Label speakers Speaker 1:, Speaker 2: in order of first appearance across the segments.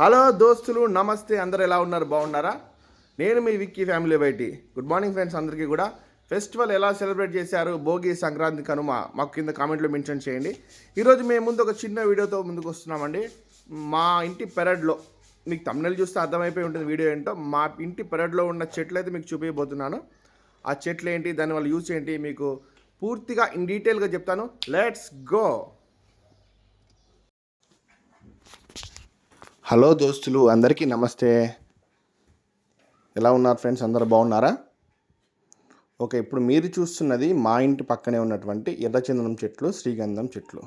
Speaker 1: Hello దోస్తులు నమస్తే. అందరు ఎలా ఉన్నారు? బాగున్నారా? నేను మీ విక్కీ ఫ్యామిలీ బయటి. గుడ్ మార్నింగ్ ఫ్రెండ్స్ అందరికీ కూడా. ఫెస్టివల్ ఎలా సెలబ్రేట్ చేశారు? భోగి సంక్రాంతి కనుమ మాకు కింద కామెంట్లో మెన్షన్ చేయండి. ఈరోజు మేము ముందు ఒక చిన్న వీడియోతో ముందుకు వస్తున్నామండి. మా ఇంటి పెరడ్లో మీకు తమిళ చూస్తే అర్థమైపోయి ఉంటుంది వీడియో ఏంటో. మా ఇంటి పెరడ్లో ఉన్న చెట్లు అయితే మీకు చూపించబోతున్నాను ఆ చెట్లు ఏంటి దానివల్ల యూస్ ఏంటి మీకు పూర్తిగా ఇన్ డీటెయిల్గా చెప్తాను. Let's go! హలో దోస్తులు అందరికీ నమస్తే. ఎలా ఉన్నారు ఫ్రెండ్స్? అందరు బాగున్నారా? ఓకే ఇప్పుడు మీరు చూస్తున్నది మా ఇంటి పక్కనే ఉన్నటువంటి ఎర్రచందనం చెట్లు శ్రీగంధం చెట్లు.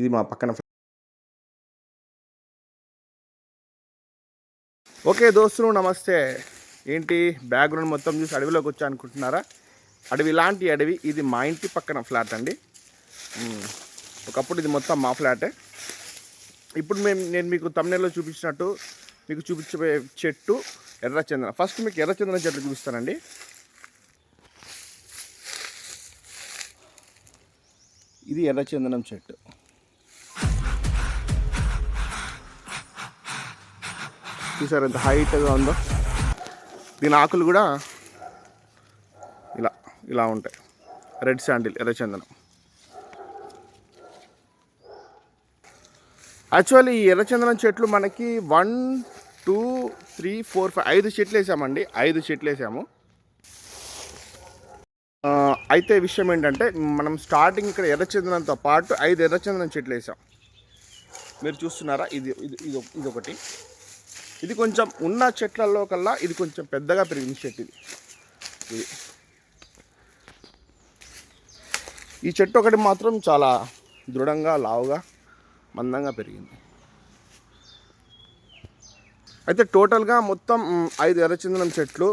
Speaker 1: ఇది మా పక్కన ఓకే దోస్తులు నమస్తే. ఏంటి? బ్యాక్గ్రౌండ్ మొత్తం చూసి అడవిలోకి వచ్చా అనుకుంటున్నారా? అడవి లాంటి అడవి ఇది మా ఇంటి పక్కన ఫ్లాట్ అండి. ఒకప్పుడు ఇది మొత్తం మా ఫ్లాటే. ఇప్పుడు మేము నేను మీకు తమిళలో చూపించినట్టు మీకు చూపించబోయే చెట్టు ఎర్రచందన. ఫస్ట్ మీకు ఎర్రచందన చెట్లు చూపిస్తానండి. ఇది ఎర్రచందనం చెట్టు. చూసారు ఎంత హైట్గా ఉందో? దీని ఆకులు కూడా ఇలా ఇలా ఉంటాయి. రెడ్ శాండిల్ ఎర్రచందనం. యాక్చువల్లీ ఈ ఎర్రచందనం చెట్లు మనకి one two three four five ఐదు చెట్లు వేసామండి. ఐదు చెట్లు వేసాము. అయితే విషయం ఏంటంటే మనం స్టార్టింగ్ ఇక్కడ ఎర్రచందనంతో పాటు ఐదు ఎర్రచందనం చెట్లు వేసాం. మీరు చూస్తున్నారా? ఇది ఇది ఇది ఇది ఒకటి ఇది కొంచెం ఉన్న చెట్లలో కల్లా ఇది కొంచెం పెద్దగా పెరిగింది చెట్టు ఇది. ఇది. ఈ చెట్టు ఒకటి మాత్రం చాలా దృఢంగా లావుగా మందంగా పెరిగింది. అయితే టోటల్గా మొత్తం ఐదు ఎర్రచందనం చెట్లు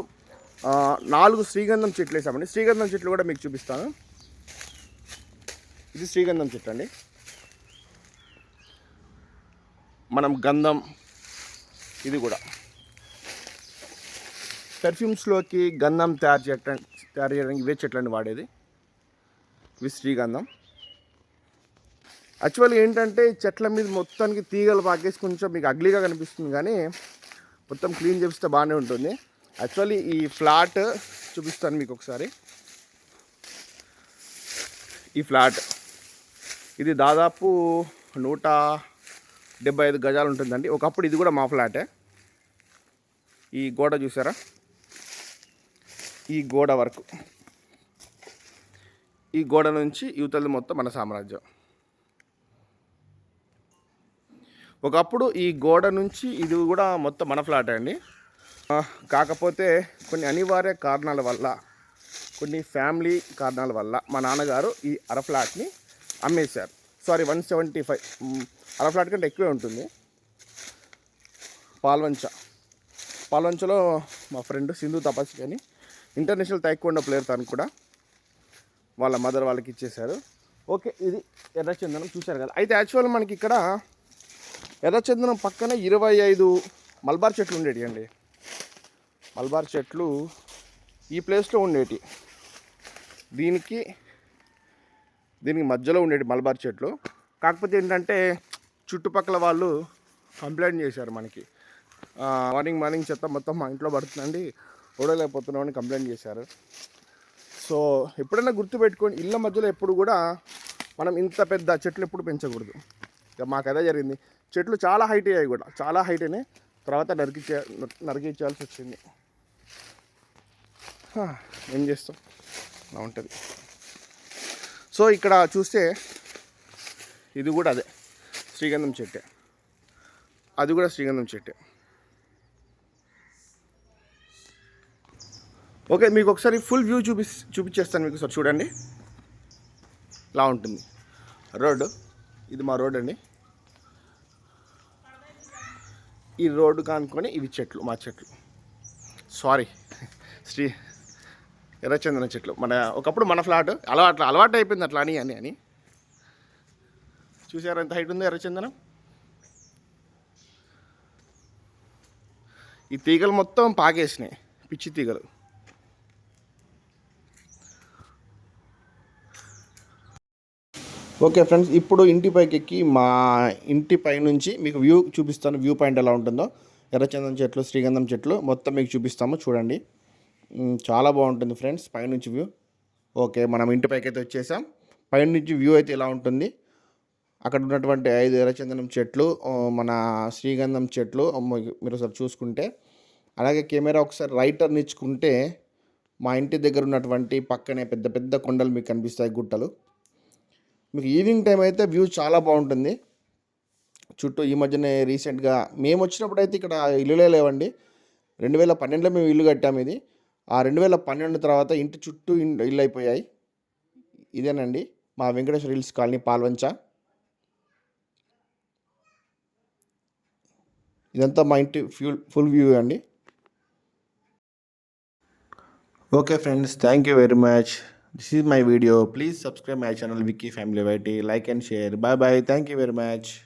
Speaker 1: నాలుగు శ్రీగంధం చెట్లు వేసామండి. శ్రీగంధం చెట్లు కూడా మీకు చూపిస్తాను. ఇది శ్రీగంధం చెట్టు అండి. మనం గంధం ఇది కూడా. పెర్ఫ్యూమ్స్లోకి గంధం తయారు చేయటం తయారు చేయడానికి ఇవే చెట్లని వాడేది. ఇవి శ్రీగంధం. యాక్చువల్గా ఏంటంటే చెట్ల మీద మొత్తానికి తీగలు పాకేసి కొంచెం మీకు అగ్లీగా కనిపిస్తుంది కానీ మొత్తం క్లీన్ చేపిస్తే బాగానే ఉంటుంది. యాక్చువల్లీ ఈ ఫ్లాట్ చూపిస్తాను మీకు ఒకసారి. ఈ ఫ్లాట్. ఇది దాదాపు నూట డెబ్బై ఐదు గజాలు ఉంటుందండి. ఒకప్పుడు ఇది కూడా మా ఫ్లాటే. ఈ గోడ చూసారా? ఈ గోడ వరకు. ఈ గోడ నుంచి యువతలు మొత్తం మన సామ్రాజ్యం. ఒకప్పుడు ఈ గోడ నుంచి ఇది కూడా మొత్తం మన ఫ్లాట్ అండి. కాకపోతే కొన్ని అనివార్య కారణాల వల్ల కొన్ని ఫ్యామిలీ కారణాల వల్ల మా నాన్నగారు ఈ అర ఫ్లాట్ని అమ్మేశారు. సారీ వన్ సెవెంటీ ఫైవ్ అర ఫ్లాట్ కంటే ఎక్కువే ఉంటుంది. పాల్వంచ. పాల్వంచలో మా ఫ్రెండ్ సింధు తపస్వి అని ఇంటర్నేషనల్ తైక్వాండో ప్లేయర్ తను కూడా వాళ్ళ మదర్ వాళ్ళకి ఇచ్చేశారు. ఓకే ఇది ఎర్రచందనం చూశారు కదా. అయితే యాక్చువల్ మనకి ఇక్కడ ఎర్రచందనం పక్కన ఇరవై ఐదు మల్బార్ చెట్లు ఉండేటి అండి. మల్బార్ చెట్లు ఈ ప్లేస్లో ఉండేటి. దీనికి దీనికి మధ్యలో ఉండేటి మల్బార్ చెట్లు. కాకపోతే ఏంటంటే చుట్టుపక్కల వాళ్ళు కంప్లైంట్ చేశారు మనకి. మార్నింగ్ మార్నింగ్ చెత్త మొత్తం మా ఇంట్లో పడుతుందండి. ఓడలేకపోతున్నామని కంప్లైంట్ చేశారు. సో ఎప్పుడైనా గుర్తుపెట్టుకొని ఇళ్ళ మధ్యలో ఎప్పుడు కూడా మనం ఇంత పెద్ద చెట్లు ఎప్పుడు పెంచకూడదు. ఇక మాకు జరిగింది. చెట్లు చాలా హైట్ అయ్యాయి కూడా. చాలా హైట్ అయినాయి తర్వాత నరికిచ్చే నరికిచ్చాల్సి వచ్చింది. ఏం చేస్తాం? అలా ఉంటుంది. సో ఇక్కడ చూస్తే ఇది కూడా అదే. శ్రీగంధం చెట్టే. అది కూడా శ్రీగంధం చెట్టే. ఓకే మీకు ఒకసారి ఫుల్ వ్యూ చూపి చూపించేస్తాను మీకు సార్ చూడండి. ఇలా ఉంటుంది. రోడ్డు. ఇది మా రోడ్ అండి. ఈ రోడ్డు కానుకొని ఇవి చెట్లు మా చెట్లు. సారీ శ్రీ ఎర్రచందన చెట్లు. మన ఒకప్పుడు మన ఫ్లాట్ అలవాటు అలవాటు అయిపోయింది అట్లా అని అని అని. చూసారు ఎంత హైట్ ఉందో ఎర్రచందనం? ఈ తీగలు మొత్తం పాకేసినాయి పిచ్చి తీగలు. ఓకే ఫ్రెండ్స్ ఇప్పుడు ఇంటి పైకి ఎక్కి మా ఇంటి పై నుంచి మీకు వ్యూ చూపిస్తాను. వ్యూ పాయింట్ ఎలా ఉంటుందో. ఎర్రచందనం చెట్లు శ్రీగంధం చెట్లు మొత్తం మీకు చూపిస్తాము. చూడండి. చాలా బాగుంటుంది ఫ్రెండ్స్ పైనుంచి వ్యూ. ఓకే మనం ఇంటి పైకి అయితే వచ్చేసాం పైనుంచి వ్యూ అయితే ఇలా ఉంటుంది? అక్కడ ఉన్నటువంటి ఐదు ఎర్రచందనం చెట్లు మన శ్రీగంధం చెట్లు మీరు ఒకసారి చూసుకుంటే. అలాగే కెమెరా ఒకసారి రైటర్ నిచ్చుకుంటే మా ఇంటి దగ్గర ఉన్నటువంటి పక్కనే పెద్ద పెద్ద కొండలు మీకు కనిపిస్తాయి గుట్టలు. మీకు ఈవినింగ్ టైం అయితే వ్యూ చాలా బాగుంటుంది. చుట్టూ ఈ మధ్యనే రీసెంట్గా మేము వచ్చినప్పుడు అయితే ఇక్కడ ఇల్లులే లేవండి. రెండు వేల పన్నెండులో మేము ఇల్లు కట్టాము ఇది. ఆ రెండు వేల పన్నెండు తర్వాత ఇంటి చుట్టూ ఇల్లు అయిపోయాయి. ఇదేనండి మా వెంకటేశ్వర హిల్స్ కాలనీ పాల్వంచ. ఇదంతా మా ఇంటి ఫ్యూల్ ఫుల్ వ్యూ అండి. Okay friends thank you very much. This is my video. Please subscribe my channel Wiki Family YT. Like and share. Bye bye. Thank you very much.